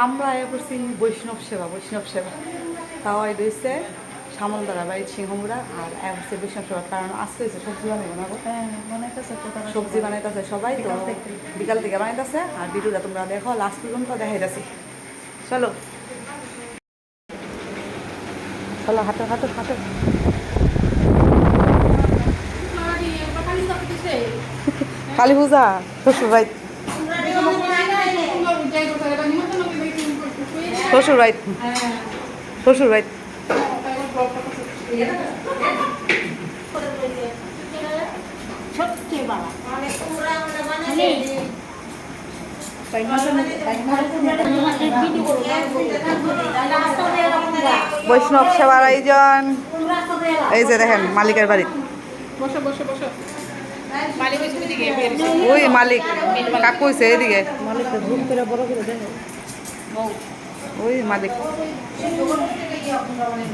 আমরা এ করছি বৈষ্ণব সেবা বৈষ্ণব সেবা। তাও এই রয়েছে সামলদারা বাড়ির সিংহমুড়া আর এ হচ্ছে বৈষ্ণব সেবা। কারণ আজকে হচ্ছে সবজি বানাবো। হ্যাঁ সবজি বানাইতেছে সবাই তো বিকাল থেকে। বানাইতেছে আর ভিডিওটা তোমরা দেখো লাস্ট পর্যন্ত দেখাই যাচ্ছি চলো। চলো হাঁটো হাঁটো হাঁটো। কালী পূজা শ্বশুর বাড়ি শ্বশুর বাড়ি শ্বশুর বাড়ি বৈষ্ণব সেবার আয়োজন। এই যে দেখেন মালিকের বাড়ি। বসো বসো বসো। মালিক হয়েছে ওইদিকে ওই মালিক কাকু এদিকে বড় করে দেখো ওই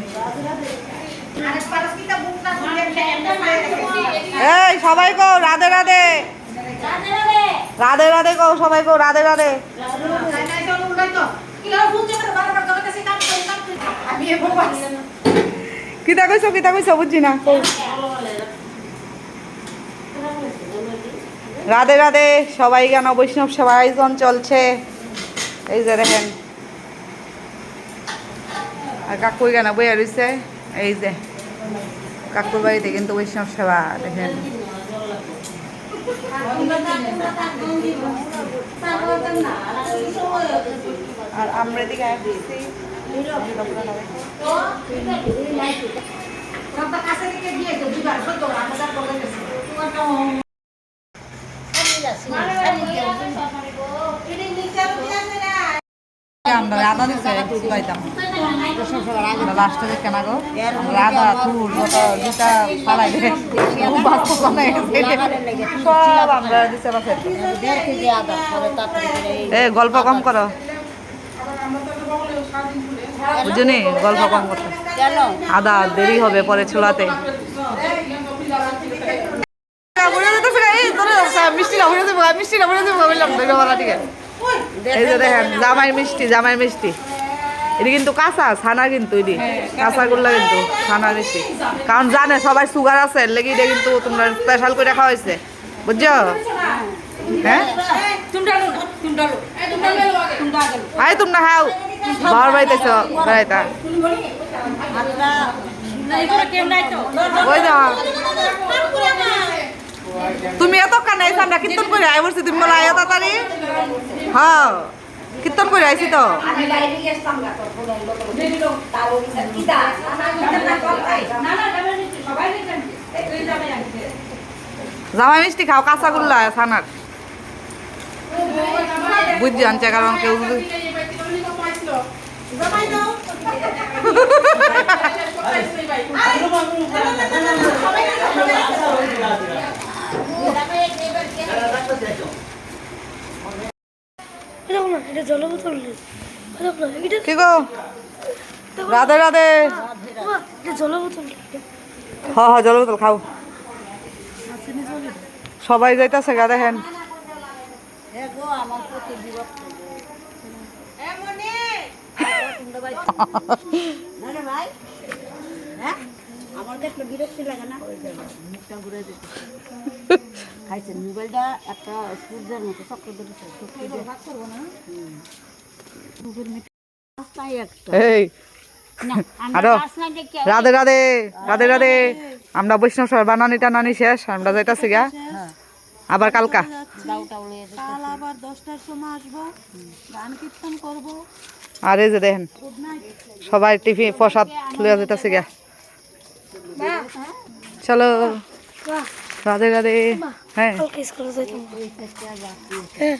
এই, সবাই কো রাধে রাধে। রাধে রাধে কো সবাই কো রাধে রাধে। কিতা কইছো কিতা কইছো বুঝছি না। রাধে রাধে, সবাই কেন বৈষ্ণব সেবা আয়োজন চলছে? এই যে দেখেন। আর কাকুই কেন বইয়া রয়েছে এই যে, কাকুর বাড়িতে কিন্তু বৈষ্ণব সেবা দেখেন। আর আমরা এদিকে আমরা দিচ্ছে পাইতাম লাস্টে না গো ফুল সব আমরা দিচ্ছে এ, গল্প কম করো। বুঝুনি, গল্প কম করতে আদা, দেরি হবে পরে ছোলাতে। মিষ্টিটা ভরে দেবো মিষ্টিটা ভরে দেবো বললাম বেরোবেলা ঠিক আছে। এই যে দেখেন জামাই মিষ্টি জামাই মিষ্টি। এটি কিন্তু কাঁচা ছানা কিন্তু এটি। কাঁচা। গুলা কিন্তু ছানা মিষ্টি। কারণ জানে সবাই সুগার আছে লেগে এটা কিন্তু তোমরা স্পেশাল করে খাওয়া হয়েছে। বুঝছ? হ্যাঁ? আই তোমরা খাও। বাবার বাড়িতে বেড়াইতা। ওই না তুমি এত কানে আইসা আমরা কীর্তন করে আই বলছি তুমি বলে আয় তাড়াতাড়ি হ্যাঁ কীর্তন করে আইছি তো জামাই মিষ্টি খাও কাঁচাগুল্লা ছানার বুঝছি আনছে কারণ কেউ যদি এরকম না এটা জল বোতল এরকম না এটা কি গো? রাধে রাধে। হ হ জল বোতল খাও। সবাই যাইতাছে গা দেখেন। আমার দেখলে বিরক্তি। লাগে না। মুখটা ঘুরে দিতে। খাইছে। মোবাইলটা একটা সূর্যের মতো চক্র ধরেছে আরও রাধে রাধে রাধে রাধে আমরা বৈষ্ণব সর বানানি টানানি শেষ আমরা যাইতাছি গা। আবার কালকা। কাল আবার দশটার সময় আসব। গান কীর্তন করব। আর এই যে দেখেন সবাই টিফিন প্রসাদ লইয়া যেতেছে গা। চলো। রাধে রাধে হ্যাঁ কালকে স্কুলে যাইতাম হ্যাঁ